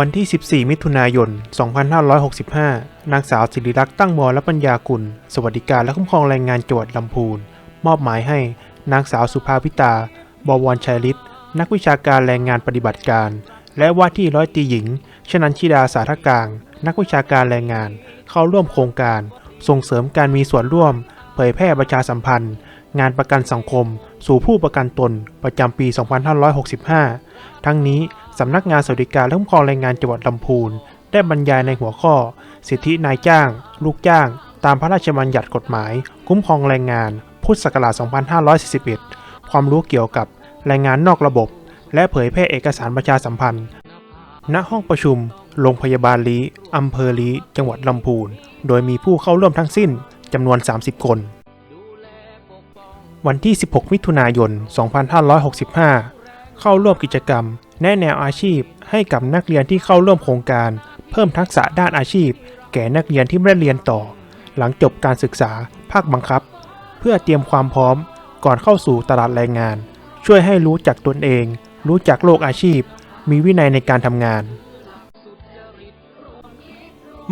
วันที่ 14 มิถุนายน 2565 นางสาวสิริรักษ์ตั้งวรและปัญญากุล สวัสดิการและคุ้มครองแรงงานจังหวัดลำพูน มอบหมายให้นางสาวสุภาพิตา บวรชัยฤทธิ์ นักวิชาการแรงงานปฏิบัติการ และว่าที่ร้อยตีหญิง ชนันชิดาสาธกลาง นักวิชาการแรงงาน เข้าร่วมโครงการ ส่งเสริมการมีส่วนร่วม เผยแพร่ประชาสัมพันธ์ งานประกันสังคม สู่ผู้ประกันตนประจำปี 2565 ทั้งนี้สำนักงานสวัสดิการและคุ้มครองแรงงานจังหวัดลำพูน ได้บรรยายในหัวข้อ สิทธินายจ้าง ลูกจ้าง ตามพระราชบัญญัติกฎหมาย คุ้มครองแรงงาน พุทธศักราช 2541 ความรู้เกี่ยวกับแรงงานนอกระบบ และเผยแพร่เอกสารประชาสัมพันธ์ ณ ห้องประชุม โรงพยาบาลลีอำเภอลีจังหวัดลำพูน โดยมีผู้เข้าร่วมทั้งสิ้นจำนวน 30 คน วันที่ 16 มิถุนายน 2565 เข้าร่วมกิจกรรม แนะแนวอาชีพ ให้กับนักเรียนที่เข้าร่วมโครงการ เพิ่มทักษะด้านอาชีพ แก่นักเรียนที่ไม่ได้เรียนต่อ หลังจบการศึกษาภาคบังคับ เพื่อเตรียมความพร้อมก่อนเข้าสู่ตลาดแรงงาน ช่วยให้รู้จักตนเอง รู้จักโลกอาชีพ มีวินัยในการทำงาน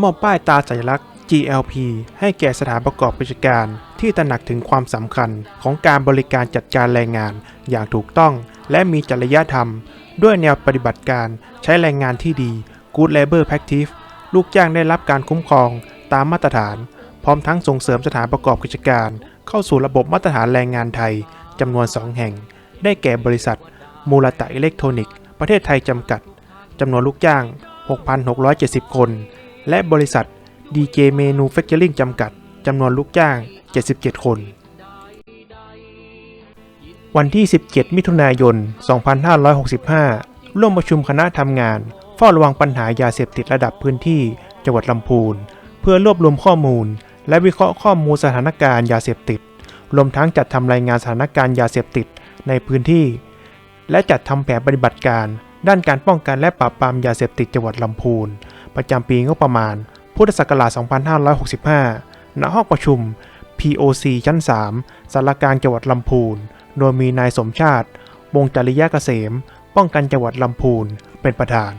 มอบป้ายตาสัญลักษณ์ GLP ให้แก่สถานประกอบกิจการ ที่ตระหนักถึงความสำคัญของการบริการจัดการแรงงานอย่างถูกต้องและมีจริยธรรม ด้วยแนวปฏิบัติการใช้แรงงานที่ดี Good Labor Practice ลูกจ้างได้รับการคุ้มครองตามมาตรฐาน พร้อมทั้งส่งเสริมสถานประกอบกิจการ เข้าสู่ระบบมาตรฐานแรงงานไทยจำนวน 2 แห่ง ได้แก่บริษัท มูลตะอิเล็กทรอนิกส์ประเทศไทยจำกัดจำนวนลูกจ้าง 6,670 คน และบริษัท DJ Manufacturing จำกัดจำนวนลูกจ้าง 77 คน วันที่ 17 มิถุนายน 2565 ร่วมประชุมคณะทำงาน เฝ้าระวังปัญหายาเสพติดระดับพื้นที่ จังหวัดลำพูน เพื่อรวบรวมข้อมูล และวิเคราะห์ข้อมูลสถานการณ์ยาเสพติด รวมทั้งจัดทำรายงานสถานการณ์ยาเสพติดในพื้นที่ และจัดทำแผนปฏิบัติการ ด้านการป้องกันและปราบปรามยาเสพติดจังหวัดลำพูน ประจำปีงบประมาณ พุทธศักราช 2565 ณ ห้องประชุม POC ชั้น 3สารกลางจังหวัดลำพูน โดยมีนายสมชาติ วงศ์จริยะเกษม ป้องกันจังหวัดลำพูน เป็นประธาน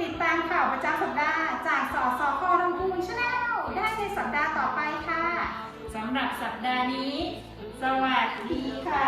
ติดตามข่าวประจำสัปดาห์จากสสคลำพูนชาแนลได้ในสัปดาห์ต่อไปค่ะ สำหรับสัปดาห์นี้ สวัสดีดีค่ะค่ะ